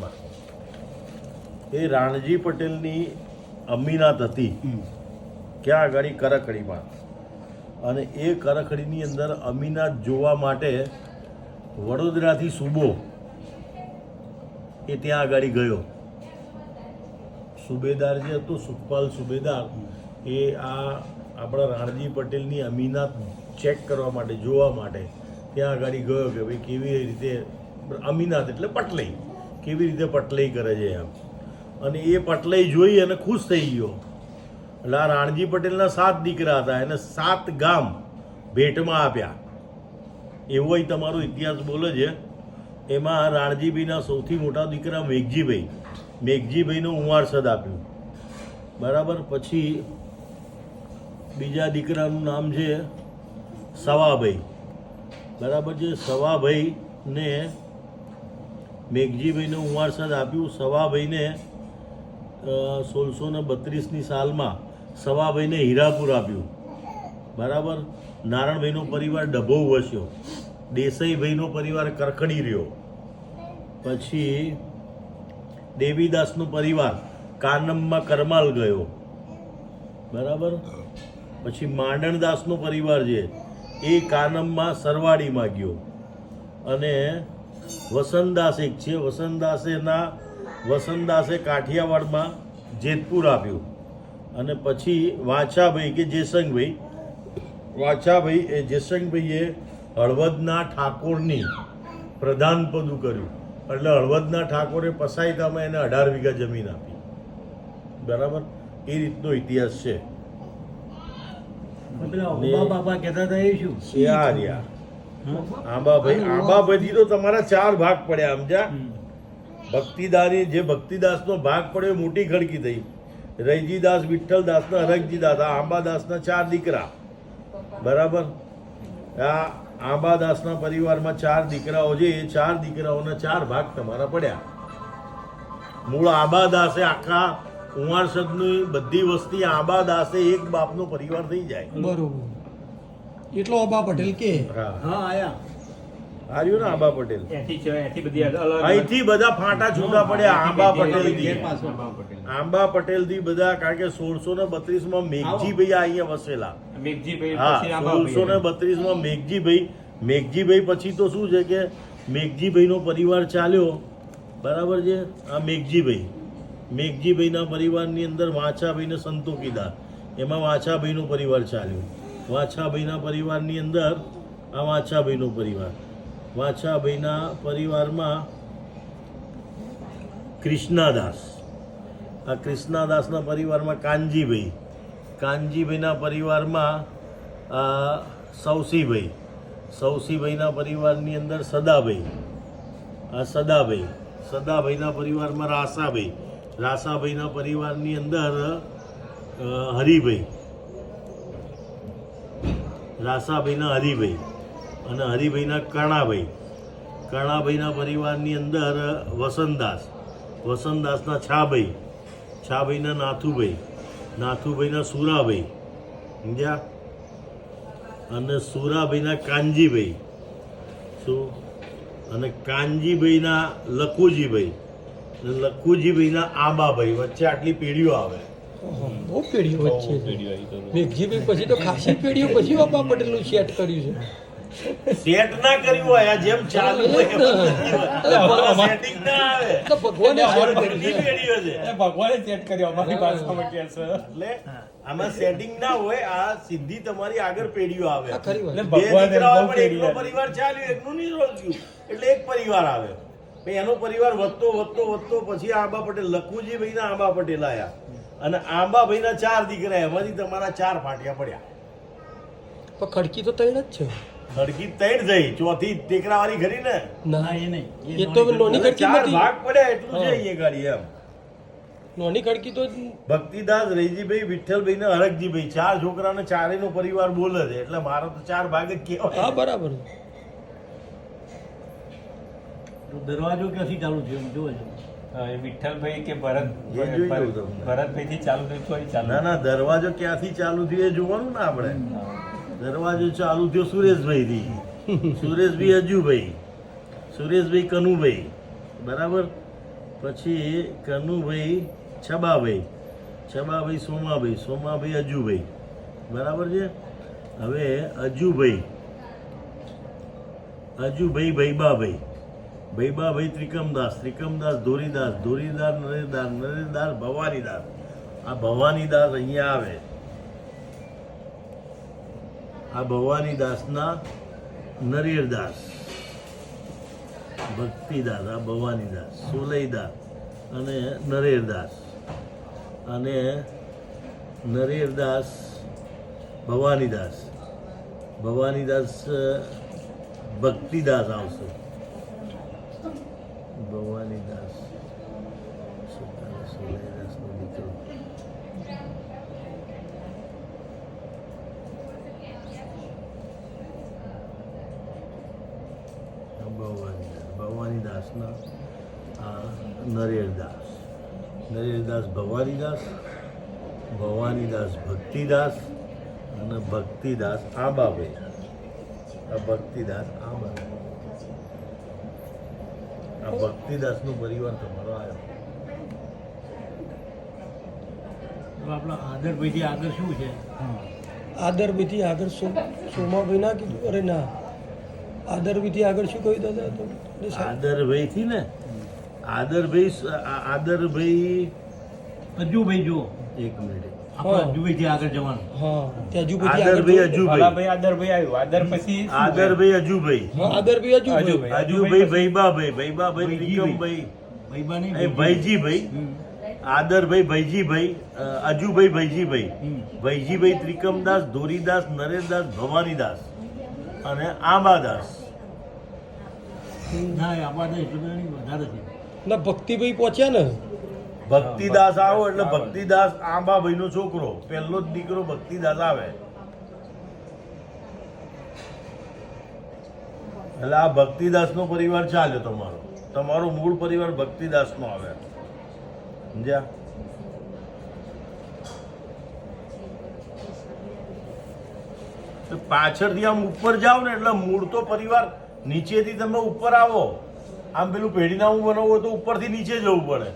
બત્રીસમાં એ રાણજી પટેલની અમીનાત હતી. ક્યાં આગળ? કરકડીમાં અને એ કરકડીની અંદર અમીનાત જોવા માટે વડોદરાથી સુબો એ ત્યાં આગળ ગયો. સુબેદાર જે હતો સુખપાલ સુબેદાર એ આ આપણા રાણજી પટેલની અમીનાત ચેક કરવા માટે જોવા માટે ત્યાં આગળ ગયો કે ભાઈ કેવી રીતે અમીનાત એટલે પટલઈ કેવી રીતે પટલઈ કરે છે એમ. અને એ પટલઈ જોઈ અને ખુશ થઈ ગયો. એટલે આ રાણજી પટેલના સાત દીકરા હતા, એને સાત ગામ ભેટમાં આપ્યા. એવો તમારો ઇતિહાસ બોલે છે. એમાં રાણજીભાઈના સૌથી મોટા દીકરા મેઘજીભાઈ. મેઘજીભાઈનું ઉંવારસદ આપ્યું. બરાબર, પછી બીજા દીકરાનું નામ છે સવાભાઈ. બરાબર છે, સવાભાઈને મેઘજીભાઈને ઉંવારસદ આપ્યું. સવાભાઈને સોળસો ને બત્રીસની સાલમાં સવાભાઈને હીરાપુર આપ્યું. બરાબર? નારણભાઈનો પરિવાર ડભો વસ્યો દેસાઈભાઈનો પરિવાર કરખડી રહ્યો. પછી દેવીદાસનો પરિવાર કાનમમાં કરમાલ ગયો. બરાબર? પછી માંડણદાસનો પરિવાર છે એ કાનમમાં સરવાડીમાં ગયો અને વસંતદાસ એક છે. વસંતદાસેના વસંતદાસે કાઠિયાવાડમાં જેતપુર આપ્યું. અને પછી વાછાભાઈ કે જેસંગભાઈ. વાછાભાઈ એ જેસંગભાઈએ હળવદના ઠાકોરની પ્રધાન પદું કર્યું. એટલે હળવદના ઠાકોરે પસાયતામાં એને અઢાર વીઘા જમીન આપી. બરાબર? એ રીતનો ઇતિહાસ છે. બાપા કહેતા હતા એ શું? એ આ ભાઈ આંબાભાઈ આંબાભાઈથી તો તમારા ચાર ભાગ પડ્યા સમજ્યા? ભક્તિદાની જે ભક્તિદાસનો ભાગ પડ્યો મોટી ખડકી થઈ. રૈજીદાસ વિઠ્ઠલદાસ ને હરકજીદાસ આ આંબાદાસના ચાર દીકરા. બરાબર? આ આંબાદાસના પરિવારમાં ચાર દીકરાઓ છે એ ચાર દીકરાઓના ચાર ભાગ તમારા પડ્યા. મૂળ આંબાદાસે આખા કુંવારસદની બધી વસ્તી આંબાદાસે એક બાપનો પરિવાર થઈ જાય. બરોબર. એટલો આબા પટેલ કે? હા. હા આયા. હાર્યું ને આંબા પટેલ. એથી છે એથી બધી અલગ અલગ અહીંથી બધા ફાંટા છૂટા પડ્યા આંબા પટેલ આંબા પટેલ. થી બધા કારણ કે સોળસો ને બત્રીસમાં મેઘજીભાઈ અહીંયા વસેલા. મેઘજીભાઈ હા પછી સોળસો ને બત્રીસમાં મેઘજીભાઈ મેઘજીભાઈ પછી તો શું છે કે મેઘજીભાઈ નો પરિવાર ચાલ્યો. બરાબર છે? આ મેઘજીભાઈ મેઘજીભાઈના પરિવારની અંદર વાછાભાઈ ને સંતોકીદાર એમાં વાછાભાઈનો પરિવાર ચાલ્યો. વાછાભાઈના પરિવારની અંદર આ વાછાભાઈનો પરિવાર. વાછાભાઈના પરિવારમાં કૃષ્ણાદાસ. આ કૃષ્ણાદાસના પરિવારમાં કાનજીભાઈ. કાનજીભાઈના પરિવારમાં સૌસીભાઈ સૌસીભાઈના પરિવારની અંદર સદાભાઈ. આ સદાભાઈ. સદાભાઈના પરિવારમાં રાસાભાઈ. રાસાભાઈના પરિવારની અંદર હરિભાઈ. રાસાભાઈના હરિભાઈ અને હરિભાઈના કર્ણાભાઈ. કર્ણાભાઈના પરિવારની અંદર વસંતદાસ, વસંતદાસના છાભાઈ, છાભાઈના નાથુભાઈ, નાથુભાઈના સુરાભાઈ. સમજ્યા? અને સુરાભાઈના કાનજીભાઈ. શું? અને કાનજીભાઈના લખુજીભાઈ. અને લખુજીભાઈના આંબાભાઈ. વચ્ચે આટલી પેઢીઓ આવે. બહુ પેઢીઓ વચ્ચે મેઘજીભાઈ પછી તો ખાસી પેઢીઓ પછી બાપા પટેલનું સેટ કર્યું છે. સેટ ના કર્યું હોય આ જેમ ચાલુ હોય. એમ જ નથી હોય. આમાં setting ના આવે. તો ભગવાને set આમાં કર્યું બધી છે. પેઢીઓ છે. એ ભગવાને સેટ કર્યો અમારી ભાષામાં કહે છે. એટલે આમાં સેટિંગ ના હોય આ સીધી તમારી આગળ પેઢીઓ આવે. એટલે ભગવાને એકનો પરિવાર ચાલ્યો એકનું નહીં એટલે એક પરિવાર આવે. એનો પરિવાર વધતો વધતો વધતો પછી આંબા પટેલ લખુજી ભાઈ ના આંબા પટેલ આયા. અને આંબા ભાઈ ના ચાર દીકરા એમાંથી તમારા ચાર ફાટ્યા પડ્યા. પણ ખડકી તો તૈણ જ છે. ખડકી તૈણ જઈ ચોથી દીકરા વાળી ખરી ને? ના. એ નહીં. એ તો લોની ખડકી ચાર ભાગ પડ્યા એટલું છે એ ગાડી એમ. નોની ખડકી તો ભક્તિદાસ રૈજીભાઈ વિઠ્ઠલભાઈ ને હરકજીભાઈ. ચાર છોકરાને ચારેયનો પરિવાર બોલે છે. એટલે મારો તો ચાર ભાગ જ હા બરાબર. દરવાજો ક્યાંથી ચાલુ થયો? એમ જોવો વિઠ્ઠલભાઈ કે ભરત ભરતભાઈ થી ચાલુ થયું તો ચાલુ ના ના દરવાજો ક્યાંથી ચાલુ થયો એ જોવાનું ને આપણે? દરવાજો ચાલુ થયો સુરેશભાઈ થી સુરેશભાઈ અજુભાઈ. સુરેશભાઈ કનુભાઈ. બરાબર? પછી કનુભાઈ છબાભાઈ. છબાભાઈ સોમાભાઈ. સોમાભાઈ અજુભાઈ. બરાબર છે? હવે અજુભાઈ. અજુભાઈ ભૈબાભાઈ. ભૈબાભાઈ ત્રિકમદાસ ત્રિકમદાસ, ધોરીદાસ, ધોરીદાર, નરેદાર નરેદાર, ભવાનીદાસ. આ ભવાનીદાસ અહીંયા આવે. આ ભવાનીદાસના નરેરદાસ. ભક્તિદાસ, આ ભવાનીદાસ સુલઈદાસ અને નરેરદાસ. અને નરેરદાસ, ભવાનીદાસ. ભવાનીદાસ ભક્તિદાસ આવશે. ભવાનીદાસ સોલઈદાસનો દીકરો ભવાનીદાસ ભવાનીદાસના આ નરેરદાસ નરેરદાસ ભવાનીદાસ ભવાનીદાસ ભક્તિદાસ અને ભક્તિદાસ આબાભાઈ આ ભક્તિદાસ આબાભાઈ આ ભક્તિદાસનું પરિવાર તમારો આવ્યો. આપણા આગળ શું છે? આદર વિધિ આગળ સોમાભાઈ ના કીધું? અરે ના. આદર વિધિ આગળ શું કહ્યું દાદા? તો એટલે આદરભાઈ થી ને? આદરભાઈ આદરભાઈ હજુ આદરભાઈ અજુભાઈ જુઓ. એક મિનિટ. આપણે આગળ જવાનું. હા તે હજુભાઈ આદરભાઈ આગળ અજુભાઈ. ભલાભાઈ આદર પછી આદરભાઈ અજુભાઈ. આદરભાઈ હજુભાઈ અજુભાઈ. અજુભાઈ ભૈબાભાઈ. ભૈબાભાઈ ભૈજીભાઈ. નહીં આદરભાઈ અજુભાઈ હમ. ત્રિકમદાસ ધોરીદાસ નરેશદાસ ભવાનીદાસ અને આંબાદાસ. ના નહીં, વધારે છે. ના ભક્તિભાઈ પહોંચ્યા ને? ભક્તિદાસ આવો એટલે ભક્તિદાસ આંબાભાઈ નો છોકરો પહેલો જ દીકરો ભક્તિદાસ આવે. એટલે આ ભક્તિદાસ નો પરિવાર ચાલ્યો તમારો. તમારો મૂળ પરિવાર ભક્તિદાસ નો આવે. સમજ્યા? પાછળથી આમ ઉપર જાઓ ને એટલે મૂળ તો પરિવાર નીચેથી તમે ઉપર આવો. આમ પેલું પેઢીનામું બનાવવું હોય તો ઉપરથી નીચે જવું પડે.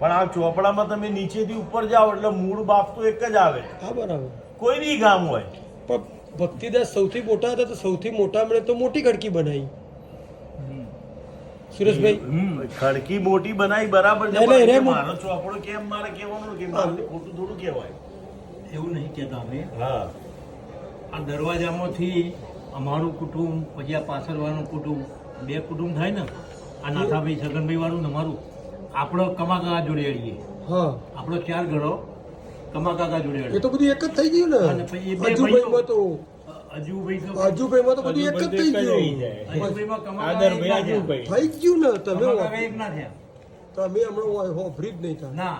પણ આ ચોપડામાં તમે નીચેથી ઉપર જાઓ એટલે મૂળ બાપ તો એક જ આવે. હા બરાબર. કોઈ બી ગામ હોય. પણ ભક્તિદાસ સૌથી મોટા હતા તો સૌથી મોટા મળે તો મોટી ખડકી બનાવી. સુરેશભાઈ? હમ. ખડકી મોટી બનાવી બરાબર છે. મારો ચોપડો કેમ મારે કહેવાનું કે મારે ખોટું થોડું કહેવાય. એવું નહીં કહેતા અમે. હા. આ દરવાજામાંથી અમારું કુટુંબ પછી આ પાછળવાળાનું કુટુંબ બે કુટુંબ થાય ને આ નાથાભાઈ છગનભાઈ વાળું ને અમારું. આપણો કમાકાકા જોડે અડીએ. હા. આપણો ચાર ઘરો કમાકાકા જોડે એ અડીએ તો બધું એક જ થઈ ગયું ને? એ અજુભાઈમાં તો અજુભાઈ તો અજુભાઈમાં તો બધું એક જ થઈ ગયું. થઈ અજુભાઈમાં કમાકાકા આદરભાઈ એક ના ગયું તમે એક ના થયા. તમે હમણાં હોફરી જ નહીં થાય. ના.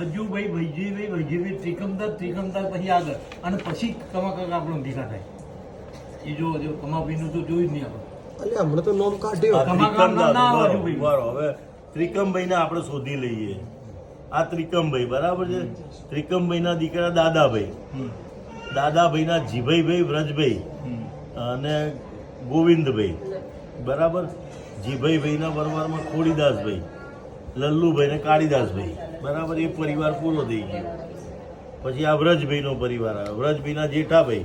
અજુભાઈ વૈજીભાઈ વૈજીભાઈ ત્રિકમદાર ત્રિકમદાર પછી આગળ. અને પછી કમાકાકા આપણો ભેગા થાય. એ જો જો કમાભાઈનું તો જોયું જ નહીં આપણે. અલે હમણાં તો નોમ કાઢ્યો આ કમાકામ ના ના. હવે આપણે શોધી લઈએ. આ ત્રિકમભાઈ બરાબર છે? ત્રિકમભાઈના દીકરા દાદાભાઈ. દાદાભાઈ દાદાભાઈના જીભાઈભાઈ વ્રજભાઈ. અને ગોવિંદભાઈ. બરાબર? જીભાઈભાઈના પરિવારમાં ખોડીદાસભાઈ. લલ્લુભાઈ ને કાળીદાસભાઈ. બરાબર? એ પરિવાર પૂરો થઈ ગયો. પછી આ વ્રજભાઈનો પરિવાર આવે. વ્રજભાઈના જેઠાભાઈ.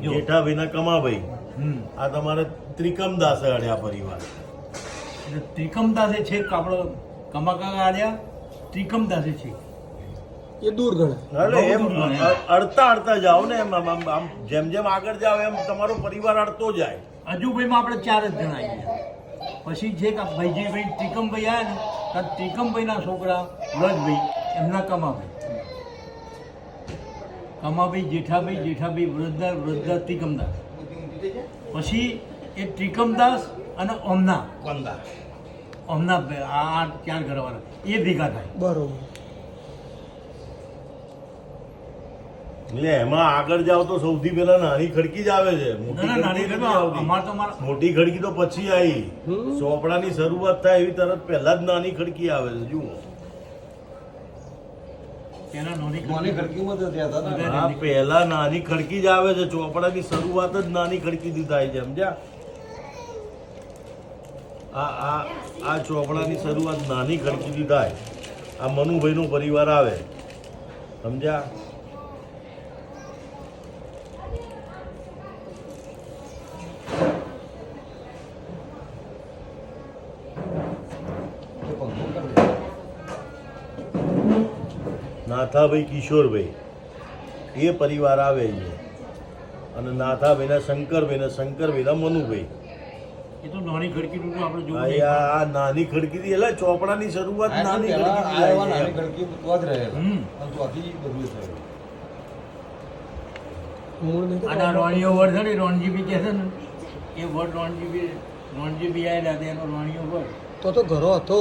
જેઠાભાઈના કમાભાઈ. હમ. આ તમારે ત્રિકમદાસ અડ્યા પરિવાર. એટલે ત્રિકમદાસે છે આપણો કમાકાકા આલ્યા ત્રિકમદાસે છે. એ દૂર ગણે. એટલે એમ અડતા અડતા જાઓ ને એમ આમ આમ- જેમ જેમ આગળ જાઓ એમ તમારો પરિવાર અડતો જાય. અજુભાઈમાં આપણે ચાર જ જણા આવીએ પછી છે કે ભાઈજીભાઈ ત્રિકમભાઈ આવ્યા ને ત્રિકમભાઈના છોકરા વ્રજભાઈ એમના કમાભાઈ. કમાભાઈ જેઠાભાઈ જેઠાભાઈ વૃદ્ધા વૃદ્ધા ત્રિકમદાસ. પછી એ ત્રિકમદાસ અને ઓમના. ઓમના. બે- આ ચાર ઘરવાળા. એ ભેગા થાય. બરોબર. એટલે એમાં આગળ જાવ તો સૌથી પહેલા નાની ખડકી જ આવે છે. મોટી ના, ના, નાની ખડકી તો મારા- મોટી ખડકી તો પછી આવી. ચોપડાની શરૂઆત થાય એવી તરત પહેલા જ નાની ખડકી આવે છે જુઓ. પહેલા નાની ખડકી જ આવે છે. ચોપડાની શરૂઆત જ નાની ખડકીથી થાય છે સમજ્યા? આ આ આ ચોપડાની શરૂઆત નાની ખડકીથી થાય. આ મનુભાઈનો પરિવાર આવે. સમજ્યા. નાથાભાઈ કિશોરભાઈ, એ પરિવાર આવે અહીંયા અને નાથાભાઈના શંકરભાઈના શંકરભાઈના મનુભાઈ. એ તો નાની ખડકી આપણે જોવું આ નહીં. આ આ નાની ખડકીથી એટલે ચોપડાની શરૂઆત નાની પહેલા ખડકીથી આ એવા થાય નાની છે. તો જ રહેલા. હમ. અને બધું થયું. મૂળ નહીં અને આ રોણીઓ વડ છે ને રોણજીબી કહે છે ને એ વર્ડ રોણજીબી રોણજીબી આવેલા હતા એનો રોણીઓ વડ તો તો ઘરો હતો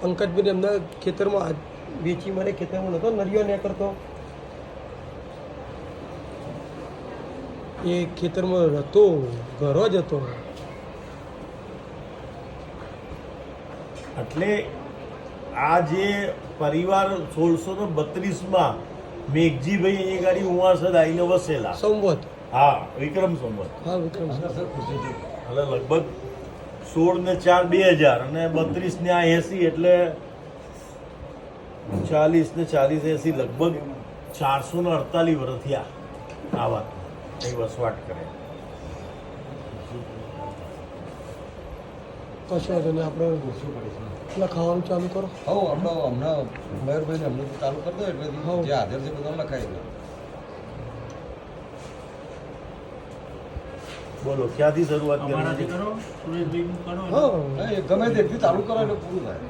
પંકજભાઈ એમના ખેતરમાં વેચી મારે ખેતરમાં નતો નરિયો ને કરતો એ ખેતરમાં હતો ઘરો જ હતો. એટલે આ જે પરિવાર સોળસો ને બત્રીસમાં મેઘજીભાઈ અહીંયા ગાડી ઉવાસદ આવીને વસેલા. સંવત. હા વિક્રમ સંવત. હા વિક્રમ. એટલે લગભગ સોળ ને ચાર બે હજાર અને બત્રીસ ને આ એસી એટલે ચાલીસ ને ચાલીસ એસી લગભગ ચારસો ને અડતાલીસ વર્ષ થયા આ વાત એ વસવાટ કરે. કશો વાંધો નહીં આપણે. લખાવાનું ચાલુ કરો. હવ હમણાં હમણાં મયુરભાઈને હમણાં ચાલુ કરી દો એટલે. જે હાજર છે બધા લખાઈ દો બોલો ક્યાંથી શરૂઆત અમારાથી કરી કરો સુરેશભાઈ કરો. હા હા, એ ગમે તેટલી ચાલુ કરો એટલે પૂરું થાય.